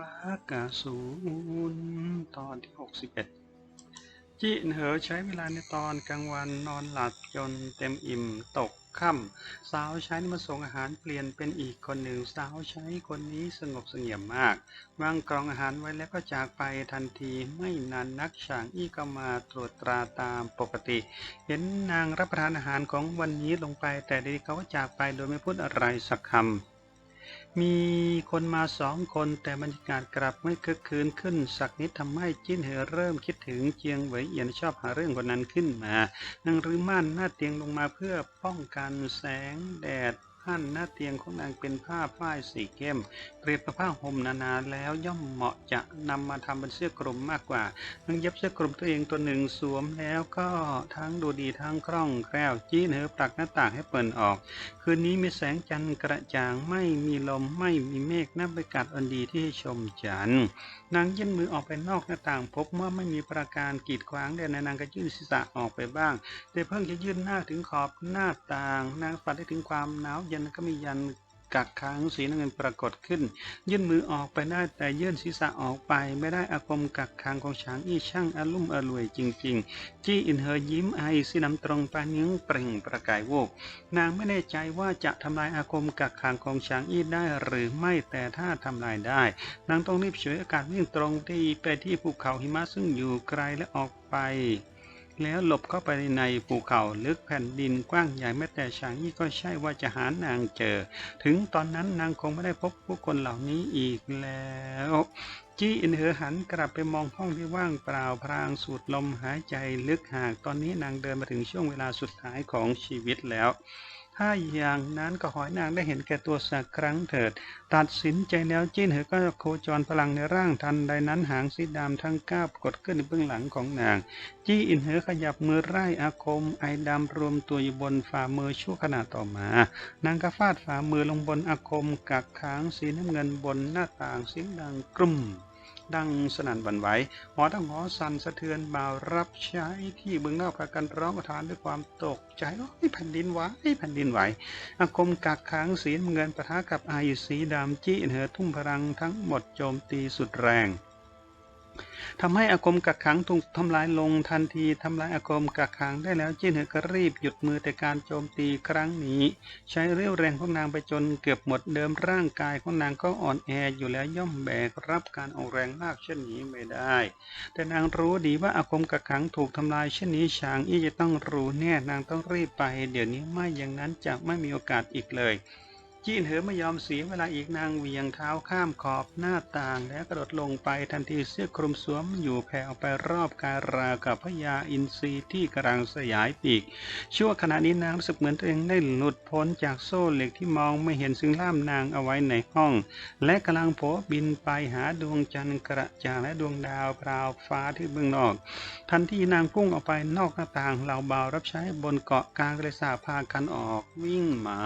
รักกาศูนย์ตอนที่ 61 จินเหอใช้เวลาในตอนกลางวันนอนหลับจนเต็มอิ่มตกค่ำสาวใช้มาส่งอาหารเปลี่ยนเป็นอีกคนหนึ่งสาวใช้คนนี้สงบเสงี่ยมมากวางกล่องอาหารไว้แล้วก็จากไปทันทีไม่นานนักฉางอี้ก็มาตรวจตราตามปกติ เห็นนางรับประทานอาหารของวันนี้ลงไป แต่เดีเขาก็จากไปโดยไม่พูดอะไรสักคำ มีคนมาสองคนแต่บรรยากาศกลับไม่คึกคืนขึ้น สักนิดทำให้จิ้นเหอเริ่มคิดถึงเจียงเหวยเอียนชอบหาเรื่องคนนั้นขึ้นมานางรื้อม่านหน้าเตียงลงมาเพื่อป้องกันแสงแดดผ้านหน้าเตียงของนางเป็นผ้าฝ้ายสีเข้ม เปรียบกับผ้าห่มนานาแล้วย่อมเหมาะจะนำมาทำเป็นเสื้อกลมมากกว่านางเย็บเสื้อกลมตัวเองตัวหนึ่งสวมแล้วก็ทั้งดูดีทั้งคล่องแคล่วจี้เหอปลักหน้าต่างให้เปิดออก คืนนี้มีแสงจันทร์กระจ่างไม่มีลมไม่มีเมฆนับบรรยากาศอันดีที่ให้ชมจันทร์นางยื่นมือออกไปนอกหน้าต่าง พบว่าไม่มีประการกีดขวางแต่นางก็ยื่นศีรษะออกไปบ้าง แต่เพิ่งจะยื่นหน้าถึงขอบหน้าต่าง นางฝันได้ถึงความหนาวเย็นก็มียัน กักขังสีน้ำเงินปรากฏขึ้น ยื่นมือออกไปได้แต่ยื่นศีรษะออกไปไม่ได้อาคมกักขังของช้างอี้ช่างอลุ่มอรวยจริง ๆ จี้อินเฮอยิ้มไอสีน้ำตรงปานิ้งเปล่งประกายโวก นางไม่แน่ใจว่าจะทำลายอาคมกักขังของช้างอี้ได้หรือไม่แต่ถ้าทำลายได้ นางต้องรีบเฉวยโอกาสวิ่งตรงที่ไปที่ภูเขาหิมะซึ่งอยู่ไกลและออกไป แล้วหลบเข้าไปในภูเขาลึกแผ่นดินกว้างใหญ่แม้แต่ช้างยี่ก็ใช่ว่าจะหานางเจอ ถึงตอนนั้นนางคงไม่ได้พบผู้คนเหล่านี้อีกแล้วจี้อินเหอหันกลับไปมองห้องที่ว่างเปล่าพรางสูดลมหายใจลึกหากตอนนี้นางเดินมาถึงช่วงเวลาสุดท้ายของชีวิตแล้ว ถ้าอย่างนั้นก็ขอให้นางได้เห็นแก่ตัวสักครั้งเถิด ตัดสินใจแล้วจิ้นเหอก็โคจรพลังในร่างทันใดนั้นหางสีดำทั้งก้าวกดขึ้นในเบื้องหลังของนาง จี้อินเหอขยับมือไร่อาคม ไอดำรวมตัวอยู่บนฝ่ามือชั่วขณะต่อมา นางก็ฟาดฝ่ามือลงบนอาคมกักค้างสีน้ำเงินบนหน้าต่างเสียงดังกรุ่ม ดังสนั่นหวั่นไหวหอทั้งหอสั่นสะเทือนบ่าวรับใช้ที่เบื้องนอกพากันร้องทานด้วยความตกใจโอ้ยแผ่นดินไหวแผ่นดินไหวอาคมกักขังสีเงินปะทะกับไอสีดำจี้เหอทุ่มพลังทั้งหมดโจมตีสุดแรง ทำให้อาคมกักขังถูกทำลายลงทันทีทำลายอาคมกักขังได้แล้วจิ้นเหอก็รีบหยุดมือแต่การโจมตีครั้งนี้ ใช้เรี่ยวแรงของนางไปจนเกือบหมดเดิมร่างกายของนางก็อ่อนแออยู่แล้วย่อมแบกรับการออกแรงมากเช่นนี้ไม่ได้ แต่นางรู้ดีว่าอาคมกักขังถูกทำลายเช่นนี้ช้างอี้จะต้องรู้แน่นางต้องรีบไป เดี๋ยวนี้ไม่อย่างนั้นจะไม่มีโอกาสอีกเลย จีนเหอไม่ยอมเสียเวลาอีกนางเหวียงเท้าข้ามขอบหน้าต่างแล้วกระโดดลงไปทันทีเสื้อคลุมสวมอยู่แผ่ออกไปรอบกายรากับพญาอินทรีที่กำลังสยายปีก ชั่วขณะนี้นางรู้สึกเหมือนตัวเองได้หลุดพ้นจากโซ่เหล็กที่มองไม่เห็นซึ่งล่ามนางเอาไว้ในห้อง และกำลังโผบินไปหาดวงจันทร์กระจ่างและดวงดาวพราวฟ้าที่เบื้องนอก ทันทีนางพุ่งออกไปนอกหน้าต่างเหล่าเบาวรับใช้บนเกาะกลางทะเลสาบพากันออกวิ่งมา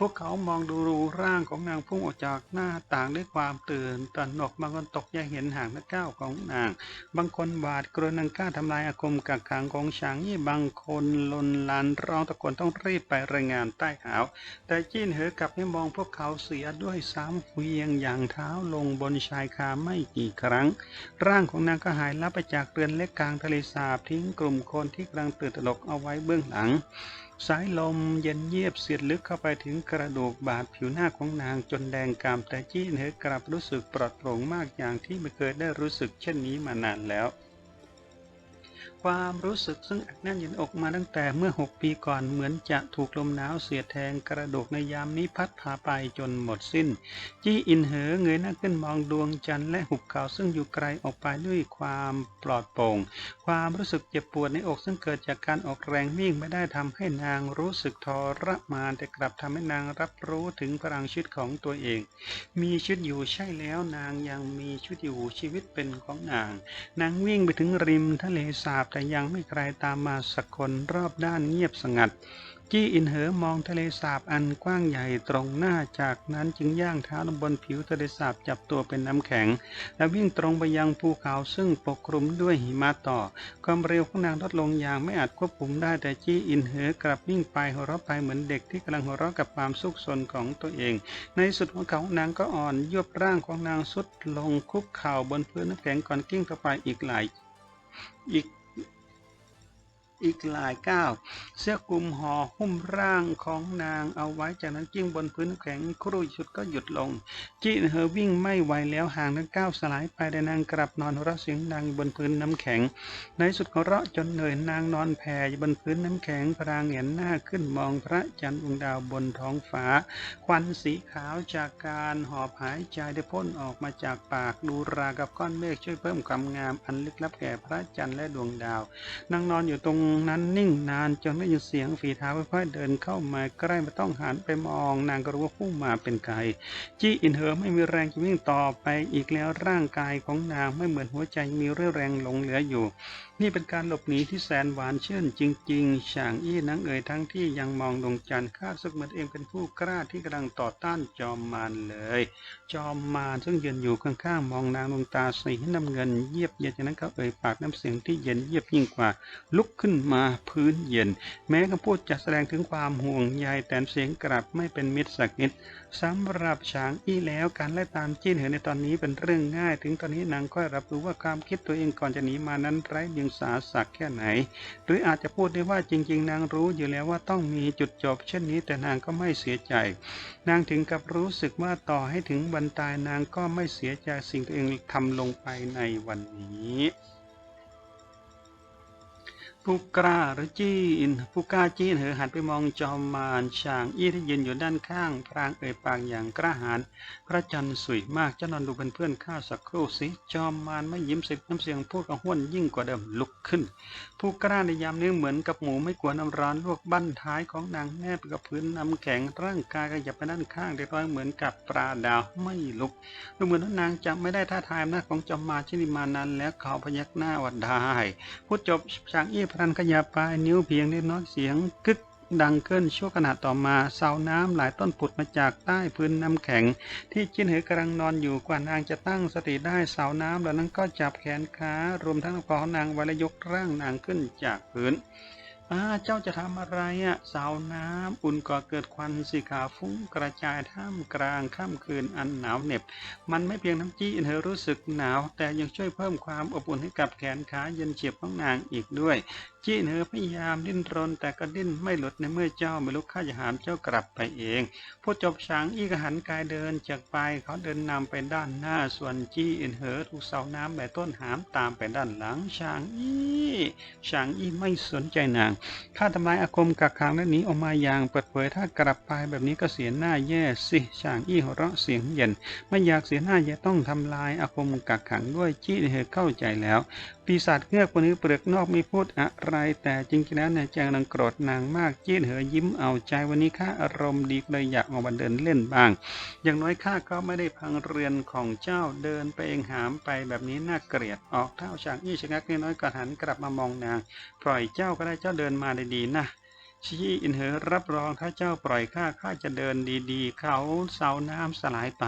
พวกเขามองดูรูร่างของนางพุ่งออกจากหน้าต่างด้วยความตื่นตระหนกบางคนตกใจเห็นหางและก้าวของนาง บางคนหวาดกลัวนางกล้าทำลายอาคมกักขังของช้างยี่บางคนลนลานร้องตะโกนต้องรีบไปรายงานใต้หาว แต่จีนเหอกลับไม่มองพวกเขาเสียด้วยซ้ำเวียงอย่างเท้าลงบนชายคาไม่กี่ครั้ง ร่างของนางก็หายลับไปจากเรือนเล็กกลางทะเลสาบทิ้งกลุ่มคนที่กำลังตื่นตระหนกเอาไว้เบื้องหลัง สายลมเย็นเยียบเสียดลึกเข้าไปถึงกระดูกบาดผิวหน้าของนางจนแดงกามแต่จี้เหอกลับรู้สึกปลอดโปร่งมากอย่างที่ไม่เคยได้รู้สึกเช่นนี้มานานแล้ว ความรู้สึกซึ่งอัดแน่นอยู่ในอกมาตั้งแต่เมื่อหกปีก่อนเหมือนจะถูกลมหนาวเสียดแทงกระดูกในยามนี้พัดพาไปจนหมดสิ้น จี้อินเหอเงยหน้าขึ้นมองดวงจันทร์และหุบเขาซึ่งอยู่ไกลออกไปด้วยความปลอดโปร่ง ความรู้สึกเจ็บปวดในอกซึ่งเกิดจากการออกแรงวิ่งไม่ได้ทำให้นางรู้สึกทรมานแต่กลับทำให้นางรับรู้ถึงพลังชีวิตของตัวเอง มีชีวิตอยู่ใช่แล้วนางยังมีชีวิตอยู่ชีวิตเป็นของนาง นางวิ่งไปถึงริมทะเลสาบแต่ยังไม่ใครตามมาสักคนรอบด้านเงียบสงัด จี้อินเหอมองทะเลสาบอันกว้างใหญ่ตรงหน้าจากนั้นจึงย่างเท้าลงบนผิวทะเลสาบจับตัวเป็นน้ำแข็ง และวิ่งตรงไปยังภูเขาซึ่งปกคลุมด้วยหิมะต่อ ความเร็วของนางลดลงอย่างไม่อาจควบคุมได้แต่จี้อินเหอกลับวิ่งไปหัวเราะไปเหมือนเด็กที่กำลังหัวเราะกับความสุขสนของตัวเอง ในสุดของเขานางก็อ่อนยวบร่างของนางสุดลงคุกเข่าบนพื้นน้ำแข็งก่อนกิ้งต่อไปอีกหลายอีก อีกหลายก้าวเสื้อคลุมห่อหุ้มร่างของนางเอาไว้จากนั้นกิ้งบนพื้นแข็งครู่ชุดก็หยุดลงจีนเฮอวิ่งไม่ไหวแล้วห่างทั้งก้าวสลายไปแต่นางกลับนอนหัวเระเสียงดังบนพื้นน้ำแข็ง ในสุดของเราะจนเหนื่อยนางนอนแผ่อยู่บนพื้นน้ำแข็งพรางเห็นหน้าขึ้นมองพระจันทร์ดวงดาวบนท้องฟ้า ควันสีขาวจากการหอบหายใจได้พ่นออกมาจากปากดูรากับก้อนเมฆช่วยเพิ่มความงามอันลึกลับแก่พระจันทร์และดวงดาว นางนอนอยู่ตรงนั้นนิ่งนานจนได้ยินเสียงฝีเท้าค่อยๆเดินเข้ามาใกล้ไม่ต้องหันไปมองนางก็รู้ว่าผู้มาเป็นใครจี้อินเหอไม่มีแรงจะวิ่งต่อไปอีกแล้วร่างกายของนางไม่เหมือนหัวใจมีเรี่ยวแรงหลงเหลืออยู่ นี่เป็นการหลบหนีที่แสนหวานชื่นจริงๆฉางอี้นังเอ่ยทั้งที่ยังมองดวงจันทร์คาดสึกเหมือนเองเป็นผู้กล้าที่กำลังต่อต้านจอมมารเลย จอมมารซึ่งยืนอยู่ข้างๆมองนางดวงตาสีน้ำเงินเยียบเย็นจากนั้นก็เอ่ยปากน้ำเสียงที่เย็นเยียบยิ่งกว่า ลุกขึ้นมาพื้นเย็น แม้คำพูดจะแสดงถึงความห่วงใยแต่เสียงกลับไม่เป็นมิตรสักนิดสำหรับฉางอี้แล้วการไล่ตามจี้เหอในตอนนี้เป็นเรื่องง่าย ถึงตอนนี้นางก็รับรู้ว่าความคิดตัวเองก่อนจะหนีมานั้นไร้เดียงสาสักแค่ไหน หรืออาจจะพูดได้ว่าจริง ๆ นางรู้อยู่แล้วว่าต้องมีจุดจบ เช่นนี้แต่นางก็ไม่เสียใจ นางถึงกับรู้สึกว่าต่อให้ถึงวันตายนางก็ไม่เสียใจสิ่งตัวเองทำลงไปในวันนี้ ผู้กล้าหรือจีนผู้กล้าจีนเหอหันไปมองจอมมารช่างอี้ที่ยืนอยู่ด้านข้างพรางเอ่ยปากอย่างกล้าหาญพระจันทร์สวยมากเจ้านอนดูเป็นเพื่อนข้าสักครู่สิจอมมารไม่ยิ้มสิน้ำเสียงพูดกระห้วนยิ่งกว่าเดิมลุกขึ้น ผู้กล้าในยามนี้เหมือนกับหมูไม่กลัวน้ำร้อนลวกบั้นท้ายของนางแนบกับพื้นน้ำแข็งร่างกายขยับไปด้านข้างเล็กน้อยเหมือนกับปลาดาวไม่ลุกดูเหมือนว่านางจะไม่ได้ท่าทายอำนาจของจอมมารที่นี่มานานแล้วเขาพยักหน้าว่าได้พูดจบช่างอี้พรันขยับปลายนิ้วเพียงเล็กน้อยเสียงกึกดังขึ้นชั่วขณะต่อมาเสาน้ำหลายต้นผุดมาจากใต้พื้นน้ำแข็ง ที่จินเหอกำลังนอนอยู่กว่านางจะตั้งสติได้เสาน้ำเหล่านั้นก็จับแขนขารวมทั้งคอของนางไว้และยกร่างนางขึ้นจากพื้น อาเจ้าจะทำอะไรอะ่ะ สาวน้ำอุ่นก่อเกิดควันสีขาวฟุ้งกระจายท่ามกลางค่ำคืนอันหนาวเหน็บ มันไม่เพียงน้ำจี้เธอรู้สึกหนาว แต่ยังช่วยเพิ่มความอบอุ่นให้กับแขนขาเย็นเฉียบของนางอีกด้วยจี้เธอพยายามดิ้นรนแต่ก็ดิ้นไม่หลุดในเมื่อเจ้าไม่ลุกข้าจะหามเจ้ากลับไปเองพูดจบช้างอีกหันกายเดินจากไปเขาเดินนำไปด้านหน้าส่วนจี้เอ็นเหอถูกเสาน้ำแบบต้นหามตามไปด้านหลังช้างอีช้างอีไม่สนใจนางถ้าทำลายอาคมกักขังและหนีออกมาอย่างเปิดเผยถ้ากลับไปแบบนี้ก็เสียหน้าแย่สิช่างอี้หัวเราะเสียงเย็น ไม่อยากเสียหน้าแย่ต้องทำลายอาคมกักขังด้วยจี้เธอเข้าใจแล้ว ปีศาจเงือกคนนี้เปลือกนอกไม่พูดอะไรแต่จริงๆแล้วเนี่ยแจงนังโกรธนางมากจี้เหอยิ้มเอาใจวันนี้ข้าอารมณ์ดีเลยอยากออกมาเดินเล่นบ้าง อย่างน้อยข้าก็ไม่ได้พังเรือนของเจ้าเดินไปเองหามไปแบบนี้น่าเกลียดออกเท้าฉ่างอี้ชะงักน้อยก็หันกลับมามองนาง ปล่อยเจ้าก็ได้เจ้าเดินมาได้ดีนะ ชี้อินเหอรับรองถ้าเจ้าปล่อยข้าข้าจะเดินดีๆ เขาเสาน้ำสลายไป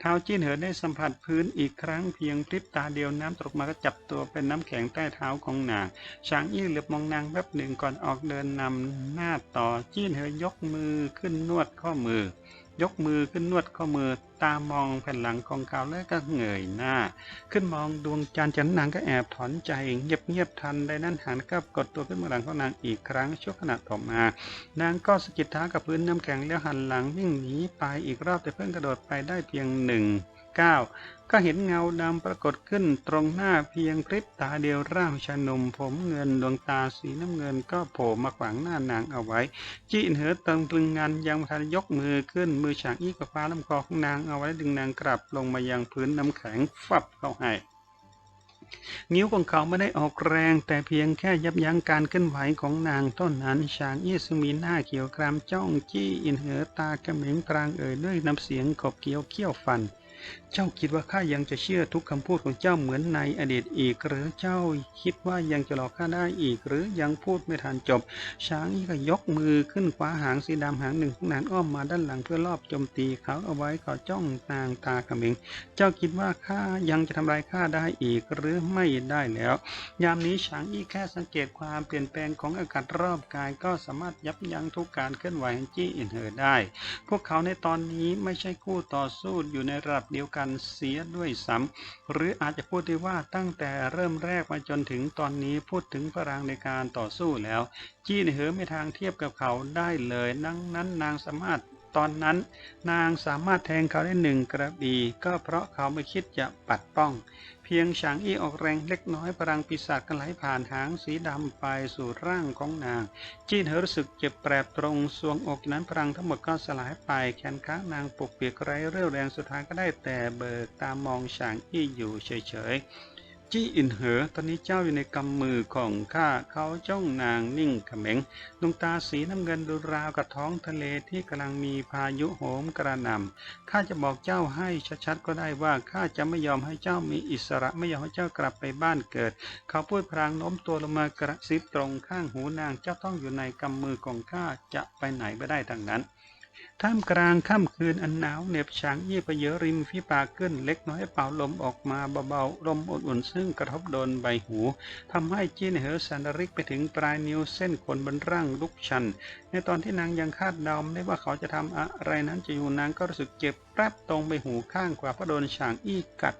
เท้าจิ้นเหอได้สัมผัสพื้นอีกครั้งเพียงพริบตาเดียวน้ำตกมาก็จับตัวเป็นน้ำแข็งใต้เท้าของนางช้างอี้เหลือบมองนางแป๊บหนึ่งก่อนออกเดินนำหน้าต่อจิ้นเหอยกมือขึ้นนวดข้อมือ ยกมือขึ้นนวดข้อมือ ตามองแผ่นหลังของเขาแล้วก็เงยหน้า ขึ้นมองดวงจันทร์จันนางก็แอบถอนใจเงียบเงียบๆทันได้นั้นหันกลับกดตัวขึ้นมาหลังของนางอีกครั้งชั่วขณะต่อมา นางก็สะกิดเท้ากับพื้นน้ำแข็งแล้วหันหลังวิ่งหนีไปอีกรอบแต่เพิ่งกระโดดไปได้เพียงหนึ่ง ก็เห็นเงาดำปรากฏขึ้นตรงหน้าเพียงพริบตาเดียวร่างชานุ่มผมเงินดวงตาสีน้ำเงินก็โผล่มาขวางหน้านางเอาไว้ จีนเหอติงตรึงงานยังทันยกมือขึ้นมือฉางอี้กับฟ้าลำคอของนางเอาไว้ดึงนางกลับลงมายังพื้นน้ำแข็งฟับเข้าให้นิ้วของเขาไม่ได้ออกแรง แต่เพียงแค่ยับยั้งการเคลื่อนไหวของนางเท่านั้นชางอี้ซึ่งมีหน้าเขียวกรามจ้องจี้อินเหอตากระเหม็งกลางเอ่ยด้วยน้ำเสียงขบเคี้ยวเขี้ยวฟัน เจ้าคิดว่าข้ายังจะเชื่อทุกคำพูดของเจ้าเหมือนในอดีตอีก หรือเจ้าคิดว่ายังจะหลอกข้าได้อีก หรือยังพูดไม่ทันจบ ช้างนี่ก็ยกมือขึ้นคว้าหางสีดำหางหนึ่งของนางอ้อมมาด้านหลังเพื่อรอบโจมตีเขาเอาไว้เขาจ้องนางตาเขมิงเจ้าคิดว่าข้ายังจะทำลายข้าได้อีก หรือไม่ได้แล้ว ยามนี้ช้างอี้แค่สังเกตความเปลี่ยนแปลงของอากาศรอบกายก็สามารถยับยั้งทุกการเคลื่อนไหวของจี้อินเหอได้ พวกเขาในตอนนี้ไม่ใช่คู่ต่อสู้อยู่ในระดับเดียวกันเสียด้วยซ้ำหรืออาจจะพูดได้ว่าตั้งแต่เริ่มแรกมาจนถึงตอนนี้พูดถึงพลังในการต่อสู้แล้ว จี้ในเหอไม่ทางเทียบกับเขาได้เลยดังนั้นนางสามารถตอนนั้น นางสามารถแทงเขาได้หนึ่งกระบี่ก็เพราะเขาไม่คิดจะปัดป้อง พียงฉางอี้ออกแรงเล็กน้อยพลังปีศาจก็ไหลผ่านหางสีดำไปสู่ร่างของนาง จีนเธอรู้สึกเจ็บแปรบตรงสวงอกนั้นพลังทั้งหมดก็สลายไปแขนขานางปกเปียกไร้เรี่ยวแรงสุดท้ายก็ได้แต่เบิกตามองฉางอี้อยู่เฉยๆ จี้อินเหอ ตอนนี้เจ้าอยู่ในกำมือของข้า เขาจ้องนางนิ่งขม็งดวงตาสีน้ำเงินดูราวกับท้องทะเลที่กำลังมีพายุโหมกระหน่ำข้าจะบอกเจ้าให้ชัดๆก็ได้ว่าข้าจะไม่ยอมให้เจ้ามีอิสระไม่ยอมให้เจ้ากลับไปบ้านเกิด เขาพูดพลางโน้มตัวลงมากระซิบตรงข้างหูนางเจ้าต้องอยู่ในกำมือของข้าจะไปไหนไม่ได้ทั้งนั้น ท่ามกลางค่ำคืนอันหนาวเหน็บช้างยี่ประเยอริมฝีปากขึ้นเล็กน้อยเป่าลมออกมาเบาๆลมอุ่นๆซึ่งกระทบโดนใบหูทำให้จีนเหอสันดริกไปถึงปลายนิ้วเส้นขนบนร่างลุกชัน ในตอนที่นางยังคาดเดาไม่ได้ว่าเขาจะทำอะไรนั้นจะอยู่นางก็รู้สึกเจ็บแป๊บตรงใบหูข้างขวาเพราะโดนฉางอี้กัด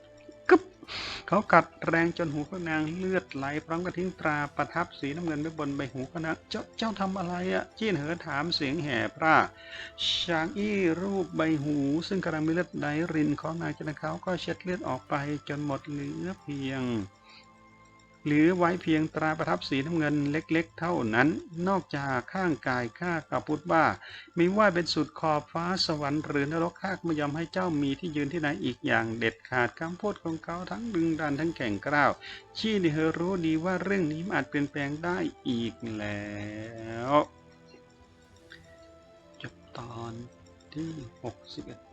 เขากัดแรงจนหูพระนางเลือดไหลพร้อมกับทิ้งตราประทับสีน้ำเงินไว้บนใบหูพระนางเจ้าเจ้าทำอะไรอะ่ะจีนเหอถามเสียงแห่พระช้างอี้รูปใบหู ซึ่งกำลังมีเลือดไหลรินของนางจากนั้นเขาก็เช็ดเลือดออกไปจนหมดเหลือเพียง หรือไว้เพียงตราประทับสีน้ำเงินเล็กๆ เท่านั้น นอกจากข้างกายข้ากับพุทธว่าไม่ว่าเป็นสุดขอบฟ้าสวรรค์หรือนรกข้าไม่ยอมให้เจ้ามีที่ยืนที่ไหนอีกอย่างเด็ดขาดคำพูดของเขาทั้งดึงดันทั้งแข่งกล้าว ชี่นี่เธอรู้ดีว่าเรื่องนี้อาจเปลี่ยนแปลงได้อีกแล้วจบตอนที่ 61